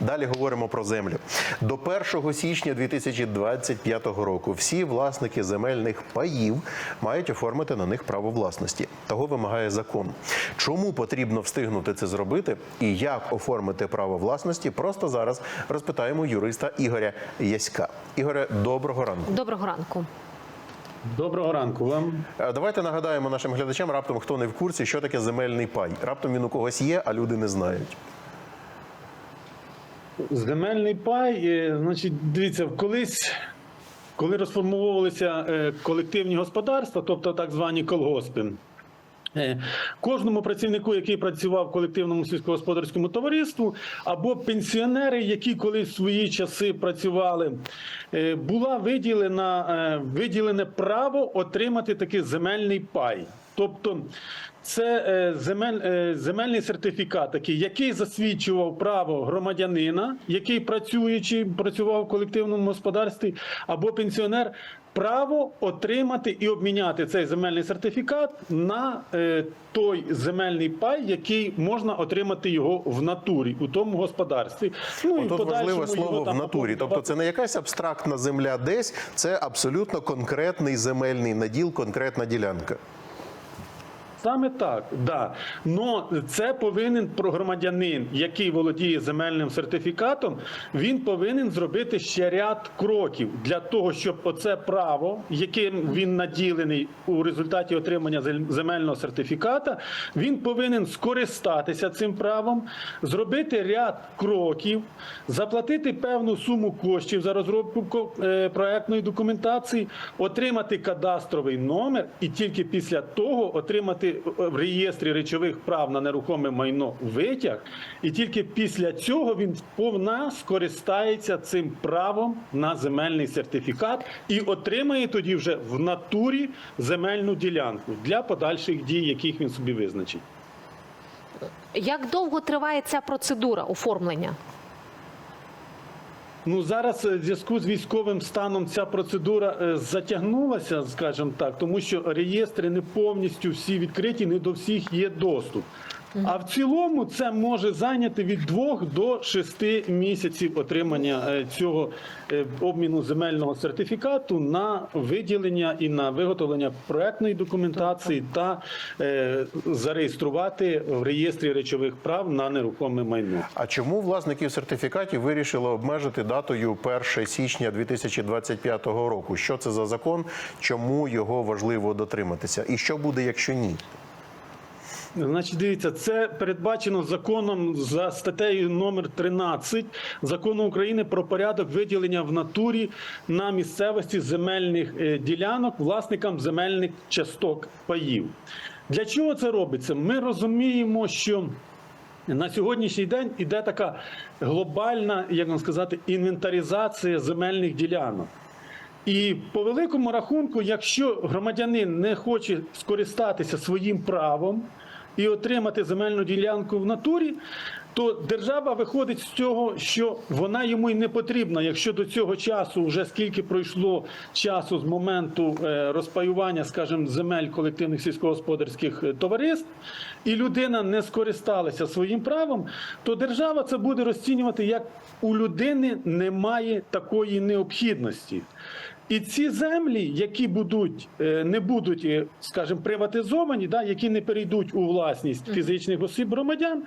Далі говоримо про землю. До 1 січня 2025 року всі власники земельних паїв мають оформити на них право власності. Того вимагає закон. Чому потрібно встигнути це зробити і як оформити право власності? Просто зараз розпитаємо юриста Ігоря Яська. Ігоре, доброго ранку. Доброго ранку. Доброго ранку вам. Е, Давайте нагадаємо нашим глядачам, раптом хто не в курсі, що таке земельний пай. Раптом він у когось є, а люди не знають. Земельний пай, е, значить, дивіться, колись, коли розформовувалися е, колективні господарства, тобто так звані колгоспи. е, Кожному працівнику, який працював в колективному сільськогосподарському товариству, або пенсіонери, які колись в свої часи працювали, була виділена, виділене право отримати такий земельний пай. Тобто це е, земель, е, земельний сертифікат, такий, який засвідчував право громадянина, який працюючи, працював в колективному господарстві, або пенсіонер, право отримати і обміняти цей земельний сертифікат на е, той земельний пай, який можна отримати його в натурі у тому господарстві. Ну і Тут важливе слово в натурі. Тобто це не якась абстрактна земля десь, це абсолютно конкретний земельний наділ, конкретна ділянка. Саме так, да. Но це повинен громадянин, який володіє земельним сертифікатом, він повинен зробити ще ряд кроків для того, щоб оце право, яким він наділений у результаті отримання земельного сертифіката, він повинен скористатися цим правом, зробити ряд кроків, заплатити певну суму коштів за розробку е, проектної документації, отримати кадастровий номер і тільки після того отримати е, в реєстрі речових прав на нерухоме майно витяг, і тільки після цього він повна скористається цим правом на земельний сертифікат і отримає тоді вже в натурі земельну ділянку для подальших дій, яких він собі визначить. Як довго триває ця процедура оформлення? Ну зараз е, в зв'язку з військовим станом ця процедура е, затягнулася, скажімо так, тому що реєстри не повністю всі відкриті, не до всіх є доступ. А в цілому це може зайняти від 2 до 6 місяців отримання е, цього е, обміну земельного сертифікату на виділення і на виготовлення проектної документації та е, зареєструвати в реєстрі речових прав на нерухоме майно. А чому власників сертифікатів вирішили обмежити датою 1 січня 2025 року? Що це за закон? Чому його важливо дотриматися? І що буде, якщо ні? Значить, дивіться, це передбачено законом за статтею номер 13 закону України про порядок виділення в натурі на місцевості земельних е, ділянок власникам земельних часток паїв. Для чого це робиться? Ми розуміємо, що на сьогоднішній день іде така глобальна, як вам сказати, інвентаризація земельних ділянок. І по великому рахунку, якщо громадянин не хоче скористатися своїм правом і отримати земельну ділянку в натурі, то держава виходить з цього, що вона йому й не потрібна, якщо до цього часу, вже скільки пройшло часу з моменту е, розпаювання, скажімо, земель колективних сільськогосподарських е, товариств, і людина не скористалася своїм правом, то держава це буде розцінювати як у людини немає такої необхідності. І ці землі, які будуть е, не будуть, е, скажімо, приватизовані, да, які не перейдуть у власність фізичних осіб громадян,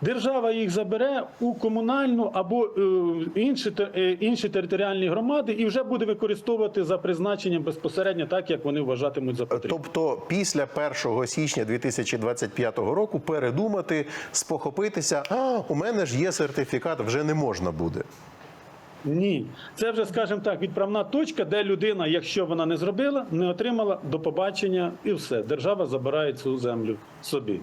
держава їх забере у комунальну або е, інші, інші територіальні громади і вже буде використовувати за призначенням безпосередньо так, як вони вважатимуть за потрібне. Тобто, після 1 січня 2025 року передумати, спохопитися, а у мене ж є сертифікат, вже не можна буде. Ні, це вже, скажімо так, відправна точка, де людина, якщо вона не зробила, не отримала до побачення, і все. Держава забирає цю землю собі.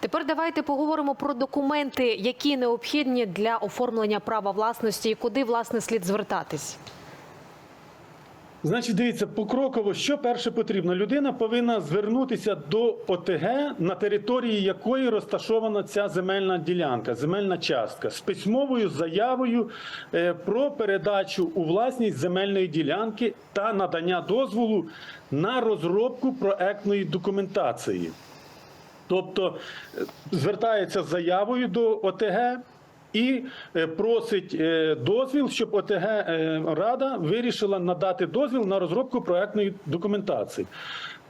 Тепер давайте поговоримо про документи, які необхідні для оформлення права власності і куди власне слід звертатись. Значить, дивіться, покроково, що перше потрібно? Людина повинна звернутися до ОТГ, на території якої розташована ця земельна ділянка, земельна частка з письмовою заявою е, про передачу у власність земельної ділянки та надання дозволу на розробку проектної документації. Тобто е, звертається з заявою до ОТГ, і е, просить е, дозвіл, щоб ОТГ е, Рада вирішила надати дозвіл на розробку проектної документації.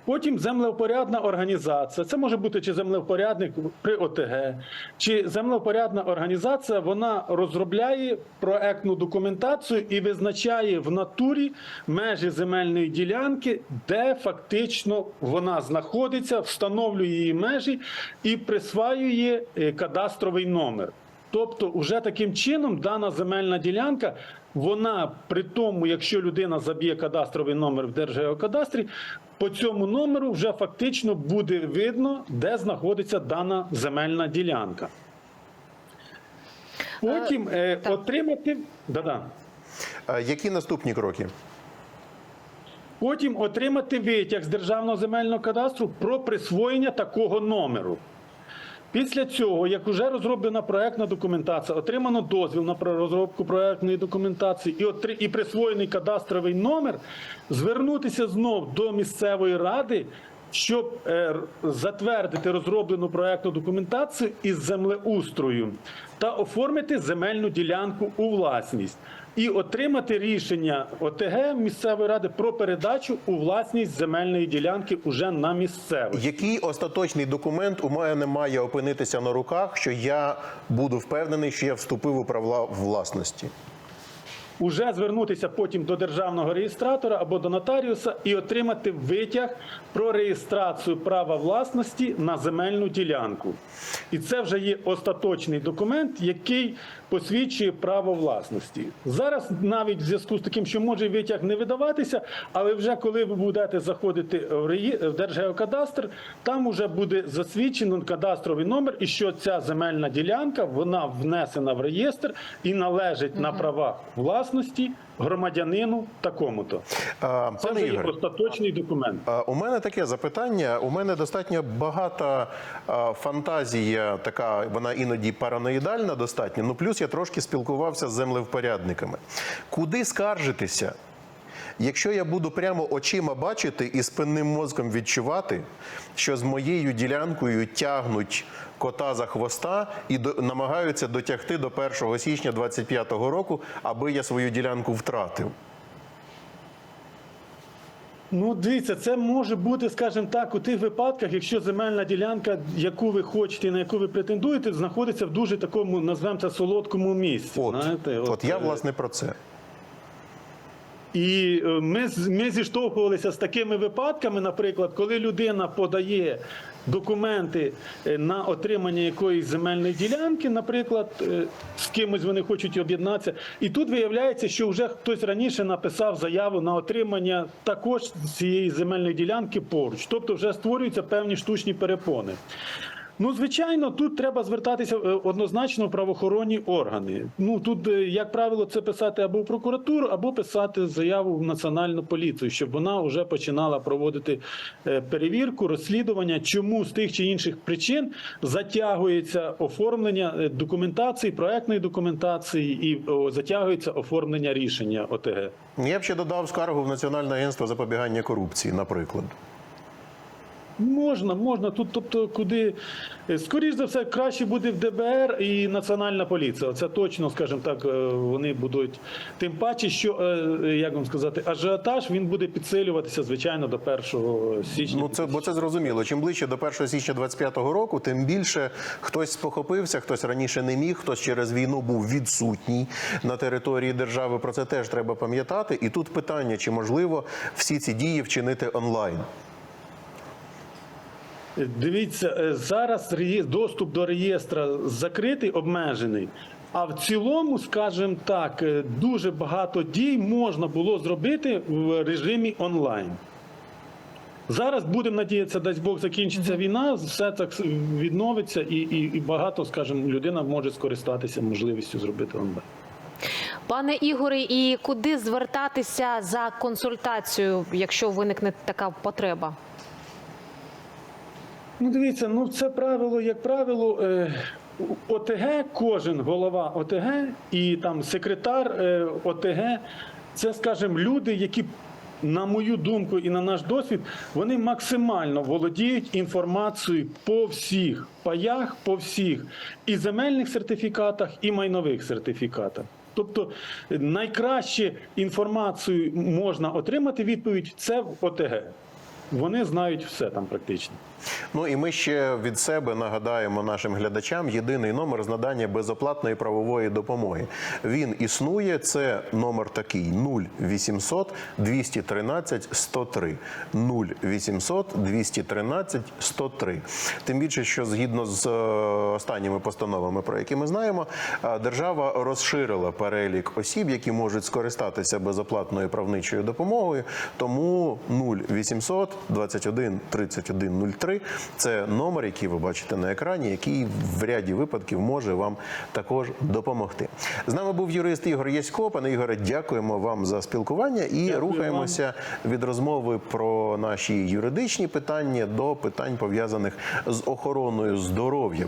Потім землевпорядна організація, це може бути чи землевпорядник при ОТГ, чи землевпорядна організація, вона розробляє проектну документацію і визначає в натурі межі земельної ділянки, де фактично вона знаходиться, встановлює її межі і присваює кадастровий номер. Тобто, уже таким чином дана земельна ділянка, вона при тому, якщо людина заб'є кадастровий номер в Держгеокадастрі, по цьому номеру вже фактично буде видно, де знаходиться дана земельна ділянка. Потім е, отримати. Да-да. А Які наступні кроки? Потім отримати витяг з Державного земельного кадастру про присвоєння такого номеру. Після цього, як вже розроблена проектна документація, отримано дозвіл на розробку проектної документації і, отри- і присвоєний кадастровий номер, звернутися знов до місцевої ради, щоб е, затвердити розроблену проектну документацію із землеустрою та оформити земельну ділянку у власність. І отримати рішення ОТГ місцевої ради про передачу у власність земельної ділянки уже на місцевості. Який остаточний документ у мене має опинитися на руках, що я буду впевнений, що я вступив у права власності? Уже звернутися потім до державного реєстратора або до нотаріуса і отримати витяг про реєстрацію права власності на земельну ділянку. І це вже є остаточний документ, який посвідчує право власності. Зараз навіть в зв'язку з таким, що може витяг не видаватися, але вже коли ви будете заходити в реї- в Держгеокадастр, там вже буде засвідчено кадастровий номер, і що ця земельна ділянка вона внесена в реєстр і належить на правах власності громадянину такому-то. А, Це вже є остаточний документ. а, у мене таке запитання. У мене достатньо багата а, фантазія, така вона іноді параноїдальна, достатньо. Ну плюс я трошки спілкувався з землевпорядниками. Куди скаржитися? Якщо я буду прямо очима бачити і спинним мозком відчувати, що з моєю ділянкою тягнуть кота за хвоста і до, намагаються дотягти до 1 січня 2025 року, аби я свою ділянку втратив. Ну, дивіться, це може бути, скажімо так, у тих випадках, якщо земельна ділянка, яку ви хочете, на яку ви претендуєте, знаходиться в дуже такому, назвемо це, солодкому місці. От, знаєте, от, я е, власне про це. І е, ми, ми зіштовхувалися з такими випадками, наприклад, коли людина подає документи е, на отримання якоїсь земельної ділянки, наприклад, е, з кимось вони хочуть об'єднатися, і тут виявляється, що вже хтось раніше написав заяву на отримання також цієї земельної ділянки поруч, тобто вже створюються певні штучні перепони. Ну, звичайно, тут треба звертатися е, однозначно в правоохоронні органи. Ну тут, е, як правило, це писати або в прокуратуру, або писати заяву в національну поліцію, щоб вона вже починала проводити е, перевірку, розслідування, чому з тих чи інших причин затягується оформлення документації, проектної документації і затягується оформлення рішення ОТГ. Я б ще додав скаргу в Національне агентство запобігання корупції, наприклад. Можна, можна. Тут, тобто, куди е, скоріш за все, краще буде в ДБР і Національна поліція. Це точно, скажімо так, е, вони будуть. Тим паче, що е, як вам сказати, ажіотаж він буде підсилюватися, звичайно, до 1 січня. Ну це бо це зрозуміло. Чим ближче до 1 січня 2025 року, тим більше хтось спохопився, хтось раніше не міг, хтось через війну був відсутній на території держави. Про це теж треба пам'ятати. І тут питання: чи можливо всі ці дії вчинити онлайн? Дивіться, е, зараз доступ до реєстра закритий, обмежений. А в цілому, скажімо так, е, дуже багато дій можна було зробити в режимі онлайн. Зараз будемо надіятися, дасть Бог закінчиться війна, все так відновиться, і, і, і багато, скажімо, людина може скористатися можливістю зробити онлайн. Пане Ігоре, і куди звертатися за консультацією, якщо виникне така потреба? Ну, дивіться, ну це правило, як правило, е, ОТГ, кожен голова ОТГ і там секретар е, ОТГ, це, скажімо, люди, які на мою думку і на наш досвід, вони максимально володіють інформацією по всіх паях, по всіх і земельних сертифікатах, і майнових сертифікатах. Тобто найкраще інформацію можна отримати відповідь це в ОТГ. Вони знають все там практично. Ну і ми ще від себе нагадаємо нашим глядачам єдиний номер з надання безоплатної правової допомоги. Він існує. Це номер такий 0800 213 103. 0800 213 103. Тим більше, що згідно з е, останніми постановами, про які ми знаємо, е, держава розширила перелік осіб, які можуть скористатися безоплатною правничою допомогою. Тому 0800 21 31 03 – це номер, який ви бачите на екрані, який в ряді випадків може вам також допомогти. З нами був юрист Ігор Ясько. Пане Ігоре, дякуємо вам за спілкування і Дякую рухаємося від розмови про наші юридичні питання до питань пов'язаних з охороною здоров'я.